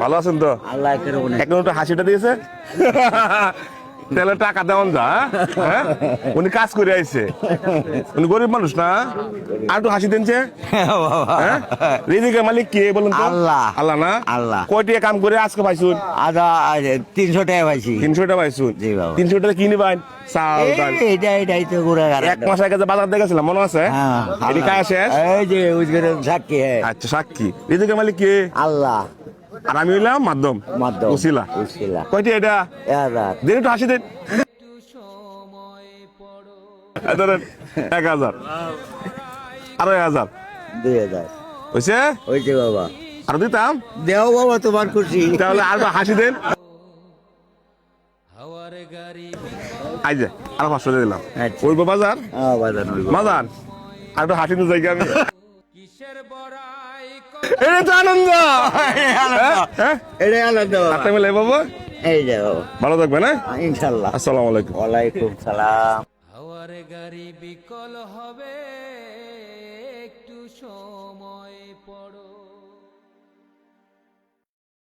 ভালো আছেন তো? আল্লাহ এখন একটু হাসিটা দিয়েছে? তাহলে টাকা দেওয়ান যা হ্যাঁ? উনি কাজ করে আইছে। উনি গরিব মানুষ না? আর একটু হাসি দিনছে? হ্যাঁ? রিজিকের মালিক কে বলুন তো? আল্লাহ। আল্লাহ না? আল্লাহ। কয়টি কাম করে আজকে পাইছুন? তিনশো টাকা পাইছি। তিনশো টাকা পাইছুন? তিনশো টাকা কিনে পাইন চাল ডাল। এই- এইটা তো ঘুরে এক মাস আগে বাজার মনে আছে? হ্যাঁ এটি কাজ শেষ? এই যে উজগের সাক্ষী হ্যাঁ। আচ্ছা সাক্ষী। রিজিকের মালিক কে? আল্লাহ। আর আমি হইলাম মাধ্যম। মাধ্যম। উসিলা। উসিলা। কয়টি এটা? হাজার দিন একটু হাসি দিন। ধরেন, এক হাজার। হাজার। দুই হাজার। হয়েছে হয়েছে বাবা। আরও দিতাম? দেও বাবা তোমার খুশি। তাহলে আর হাসি দেন। আই যে আরও পাঁচশো দিলাম। আচ্ছা। ওই বাজার? হ্যাঁ বাজার আর একটু হাসি দিয়ে যাই আমি। এটা তো আনন্দ। হ্যাঁ? হ্যাঁ? এটাই আনন্দ বাবা। হাতে মেলে এই যে ভালো থাকবে না ইনশাল্লাহ। আসসালামু আলাইকুম। ওয়ালাইকুম সালাম। হাওয়ার গাড়ি বিকল হবে।